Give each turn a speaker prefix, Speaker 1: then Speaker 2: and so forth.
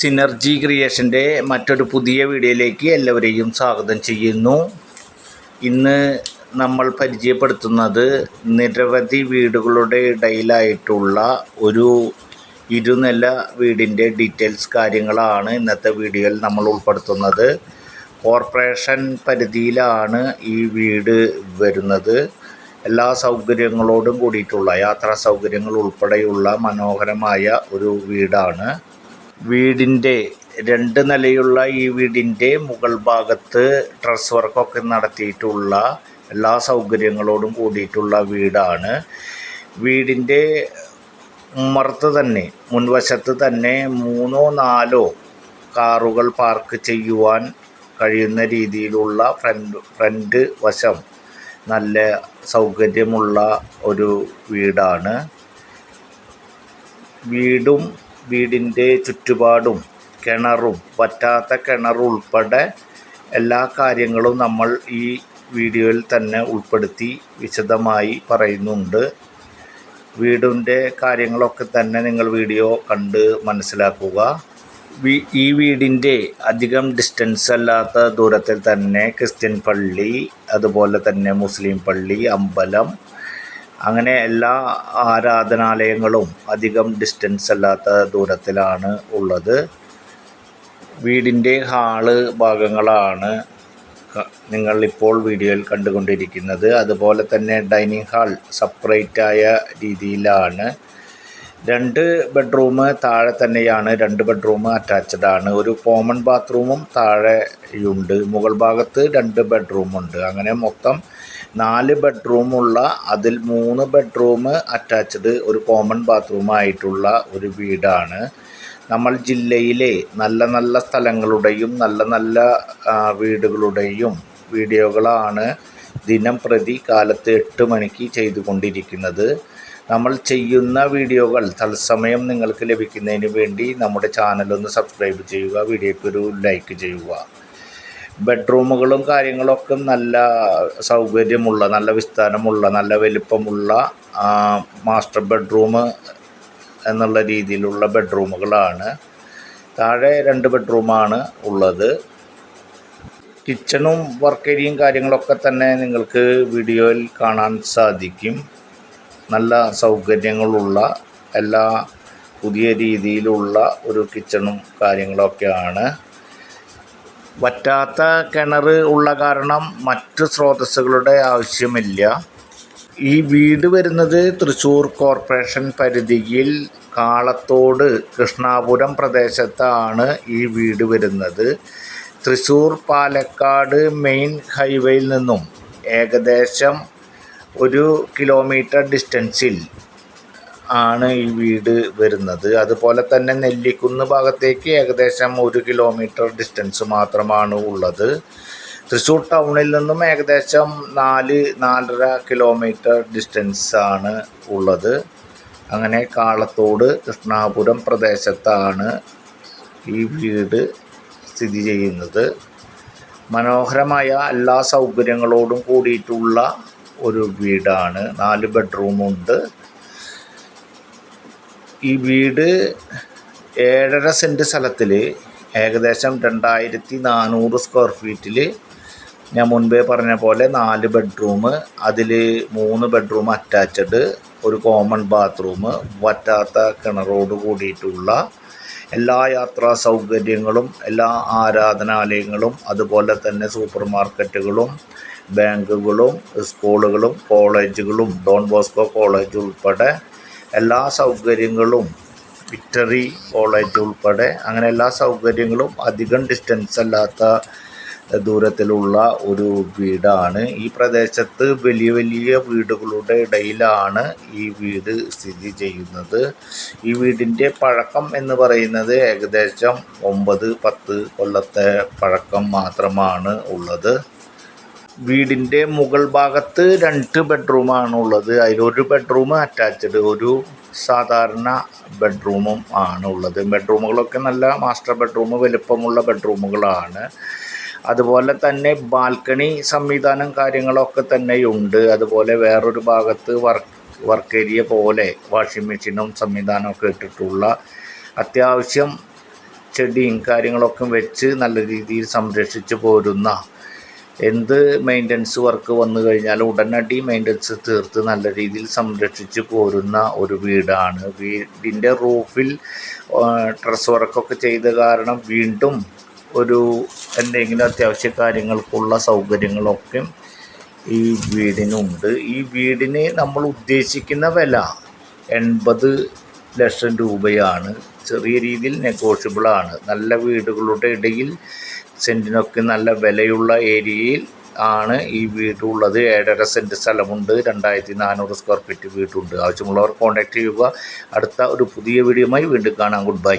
Speaker 1: Synergy ക്രിയേഷന്റെ മറ്റൊരു പുതിയ വീഡിയോയിലേക്ക് എല്ലാവരെയും സ്വാഗതം ചെയ്യുന്നു. ഇന്ന് നമ്മൾ പരിചയപ്പെടുത്തുന്നത് നിരവധി വീടുകളുടെ ഇടയിലായിട്ടുള്ള ഒരു ഇരുനില വീടിന്റെ ഡീറ്റെയിൽസ് കാര്യങ്ങളാണ് ഇന്നത്തെ വീഡിയോയിൽ നമ്മൾ ഉൾപ്പെടുത്തുന്നത്. കോർപ്പറേഷൻ പരിധിയിലാണ് ഈ വീട് വരുന്നത്. എല്ലാ സൗകര്യങ്ങളോടും കൂടിയിട്ടുള്ള യാത്രാ സൗകര്യങ്ങൾ ഉൾപ്പെടെയുള്ള മനോഹരമായ ഒരു വീടാണ്. വീടിന്റെ രണ്ട് നിലയുള്ള ഈ വീടിന്റെ മുകൾ ഭാഗത്ത് ട്രസ് വർക്കൊക്കെ നടത്തിയിട്ടുള്ള എല്ലാ സൗകര്യങ്ങളോടും കൂടിയിട്ടുള്ള വീടാണ്. വീടിന്റെ മറത്ത് തന്നെ മുൻവശത്ത് തന്നെ മൂന്നോ നാലോ കാറുകൾ പാർക്ക് ചെയ്യുവാൻ കഴിയുന്ന രീതിയിലുള്ള ഫ്രണ്ട് ഫ്രണ്ട് വശം നല്ല സൗകര്യമുള്ള ഒരു വീടാണ്. വീടും വീടിന്റെ ചുറ്റുപാടും കിണറും വറ്റാത്ത കിണറുൾപ്പെടെ എല്ലാ കാര്യങ്ങളും നമ്മൾ ഈ വീഡിയോയിൽ തന്നെ ഉൾപ്പെടുത്തി വിശദമായി പറയുന്നുണ്ട്. വീടിന്റെ കാര്യങ്ങളൊക്കെ തന്നെ നിങ്ങൾ വീഡിയോ കണ്ട് മനസ്സിലാക്കുക. ഈ വീടിന്റെ അധികം ഡിസ്റ്റൻസ് അല്ലാത്ത ദൂരത്തിൽ തന്നെ ക്രിസ്ത്യൻ പള്ളി അതുപോലെ തന്നെ മുസ്ലിം പള്ളി അമ്പലം അങ്ങനെ എല്ലാ ആരാധനാലയങ്ങളും അധികം ഡിസ്റ്റൻസ് അല്ലാത്ത ദൂരത്തിലാണ് ഉള്ളത്. വീടിന്റെ ഹാൾ ഭാഗങ്ങളാണ് നിങ്ങൾ ഇപ്പോൾ വീഡിയോയിൽ കണ്ടുകൊണ്ടിരിക്കുന്നത്. അതുപോലെ തന്നെ ഡൈനിങ് ഹാൾ സെപ്പറേറ്റ് ആയ രീതിയിലാണ് രണ്ട് ബെഡ്റൂം താഴെ തന്നെയാണ് രണ്ട് ബെഡ്റൂം അറ്റാച്ച്ഡ് ആണ്. ഒരു കോമൺ ബാത്റൂമും താഴെയുണ്ട് മുകൾ ഭാഗത്ത് രണ്ട് ബെഡ്റൂമുണ്ട് അങ്ങനെ മൊത്തം നാല് ബെഡ്റൂമുള്ള അതിൽ മൂന്ന് ബെഡ്റൂം അറ്റാച്ച്ഡ് ഒരു കോമൺ ബാത്റൂമായിട്ടുള്ള ഒരു വീടാണ്. നമ്മൾ ജില്ലയിലെ നല്ല നല്ല സ്ഥലങ്ങളുടെയും നല്ല നല്ല വീടുകളുടെയും വീഡിയോകളാണ് ദിനം പ്രതി കാലത്ത് എട്ട് മണിക്ക് ചെയ്തുകൊണ്ടിരിക്കുന്നത്. നമ്മൾ ചെയ്യുന്ന വീഡിയോകൾ തത്സമയം നിങ്ങൾക്ക് ലഭിക്കുന്നതിന് വേണ്ടി നമ്മുടെ ചാനലൊന്ന് സബ്സ്ക്രൈബ് ചെയ്യുക വീഡിയോയ്ക്ക് ഒരു ലൈക്ക് ചെയ്യുക. ബെഡ്റൂമുകളും കാര്യങ്ങളൊക്കെ നല്ല സൗകര്യമുള്ള നല്ല വിസ്താരമുള്ള നല്ല വലിപ്പമുള്ള മാസ്റ്റർ ബെഡ്റൂം എന്നുള്ള രീതിയിലുള്ള ബെഡ്റൂമുകളാണ്. താഴെ രണ്ട് ബെഡ്റൂമാണ് ഉള്ളത്. കിച്ചണും വർക്ക് ഏരിയയും കാര്യങ്ങളൊക്കെ തന്നെ നിങ്ങൾക്ക് വീഡിയോയിൽ കാണാൻ സാധിക്കും. നല്ല സൗകര്യങ്ങളുള്ള എല്ലാ പുതിയ രീതിയിലുള്ള ഒരു കിച്ചണും കാര്യങ്ങളൊക്കെയാണ്. വറ്റാത്ത കിണർ ഉള്ള കാരണം മറ്റ് സ്രോതസ്സുകളുടെ ആവശ്യമില്ല. ഈ വീട് വരുന്നത് തൃശ്ശൂർ കോർപ്പറേഷൻ പരിധിയിൽ കാളത്തോട് കൃഷ്ണാപുരം പ്രദേശത്താണ് ഈ വീട് വരുന്നത്. തൃശ്ശൂർ പാലക്കാട് മെയിൻ ഹൈവേയിൽ നിന്നും ഏകദേശം ഒരു കിലോമീറ്റർ ഡിസ്റ്റൻസിൽ ആണ് ഈ വീട് വരുന്നത്. അതുപോലെ തന്നെ നെല്ലിക്കുന്ന് ഭാഗത്തേക്ക് ഏകദേശം ഒരു കിലോമീറ്റർ ഡിസ്റ്റൻസ് മാത്രമാണ് ഉള്ളത്. തൃശ്ശൂർ ടൗണിൽ നിന്നും ഏകദേശം നാല് നാലര കിലോമീറ്റർ ഡിസ്റ്റൻസ് ആണ് ഉള്ളത്. അങ്ങനെ കാളത്തോട് കൃഷ്ണാപുരം പ്രദേശത്താണ് ഈ വീട് സ്ഥിതി ചെയ്യുന്നത്. മനോഹരമായ എല്ലാ സൗകര്യങ്ങളോടും കൂടിയിട്ടുള്ള ഒരു വീടാണ്. നാല് ബെഡ്റൂമുണ്ട് ഈ വീട് ഏഴര സെന്റ് സ്ഥലത്തിൽ ഏകദേശം രണ്ടായിരത്തി നാനൂറ് സ്ക്വയർ ഫീറ്റിൽ ഞാൻ മുൻപേ പറഞ്ഞ പോലെ നാല് ബെഡ്റൂം അതിൽ മൂന്ന് ബെഡ്റൂം അറ്റാച്ച്ഡ് ഒരു കോമൺ ബാത്റൂം വറ്റാത്ത കിണറോട് കൂടിയിട്ടുള്ള എല്ലാ യാത്രാ സൗകര്യങ്ങളും എല്ലാ ആരാധനാലയങ്ങളും അതുപോലെ തന്നെ സൂപ്പർ മാർക്കറ്റുകളും ബാങ്കുകളും സ്കൂളുകളും കോളേജുകളും ഡോൺ ബോസ്കോ കോളേജ് ഉൾപ്പെടെ എല്ലാ സൗകര്യങ്ങളും വിക്ടറി കോളേജ് ഉൾപ്പെടെ അങ്ങനെ എല്ലാ സൗകര്യങ്ങളും അധികം ഡിസ്റ്റൻസ് അല്ലാത്ത ദൂരത്തിലുള്ള ഒരു വീടാണ്. ഈ പ്രദേശത്ത് വലിയ വലിയ വീടുകളുടെ ഇടയിലാണ് ഈ വീട് സ്ഥിതി ചെയ്യുന്നത്. ഈ വീടിന്റെ പഴക്കം എന്ന് പറയുന്നത് ഏകദേശം ഒമ്പത് പത്ത് കൊല്ലത്തെ പഴക്കം മാത്രമാണ് ഉള്ളത്. വീടിന്റെ മുകൾ ഭാഗത്ത് രണ്ട് ബെഡ്റൂമാണ് ഉള്ളത്. അതിലൊരു ബെഡ്റൂം അറ്റാച്ച്ഡ് ഒരു സാധാരണ ബെഡ്റൂമും ആണ് ഉള്ളത്. ബെഡ്റൂമുകളൊക്കെ നല്ല മാസ്റ്റർ ബെഡ്റൂം വലുപ്പമുള്ള ബെഡ്റൂമുകളാണ് അതുപോലെ തന്നെ ബാൽക്കണി സംവിധാനം കാര്യങ്ങളൊക്കെ തന്നെയുണ്ട്. അതുപോലെ വേറൊരു ഭാഗത്ത് വർക്ക് വർക്ക് ഏരിയ പോലെ വാഷിംഗ് മെഷീനും സംവിധാനമൊക്കെ ഇട്ടിട്ടുള്ള അത്യാവശ്യം ചെടിയും കാര്യങ്ങളൊക്കെ വെച്ച് നല്ല രീതിയിൽ സംരക്ഷിച്ചു പോരുന്ന എന്ത് മെയിന്റനൻസ് വർക്ക് വന്നു കഴിഞ്ഞാൽ ഉടനടി മെയിന്റനൻസ് തീർത്ത് നല്ല രീതിയിൽ സംരക്ഷിച്ച് പോരുന്ന ഒരു വീടാണ്. വീടിന്റെ റൂഫിൽ ഡ്രസ് വർക്കൊക്കെ ചെയ്ത കാരണം വീണ്ടും ഒരു എന്തെങ്കിലും അത്യാവശ്യ കാര്യങ്ങൾക്കുള്ള സൗകര്യങ്ങളൊക്കെ ഈ വീടിനുണ്ട്. ഈ വീടിന് നമ്മൾ ഉദ്ദേശിക്കുന്ന വില എൺപത് ലക്ഷം രൂപയാണ്. ചെറിയ രീതിയിൽ നെഗോഷ്യബിളാണ് നല്ല വീടുകളുടെ ഇടയിൽ സെന്റിനൊക്കെ നല്ല വിലയുള്ള ഏരിയയിൽ ആണ് ഈ വീടുള്ളത് ഏഴര സെന്റ് സ്ഥലമുണ്ട്. രണ്ടായിരത്തി നാനൂറ് സ്ക്വയർ ഫീറ്റ് വീടുണ്ട്. ആവശ്യമുള്ളവർ കോൺടാക്ട് ചെയ്യുക. അടുത്ത ഒരു പുതിയ വീഡിയോയുമായി വീണ്ടും കാണാം. Good bye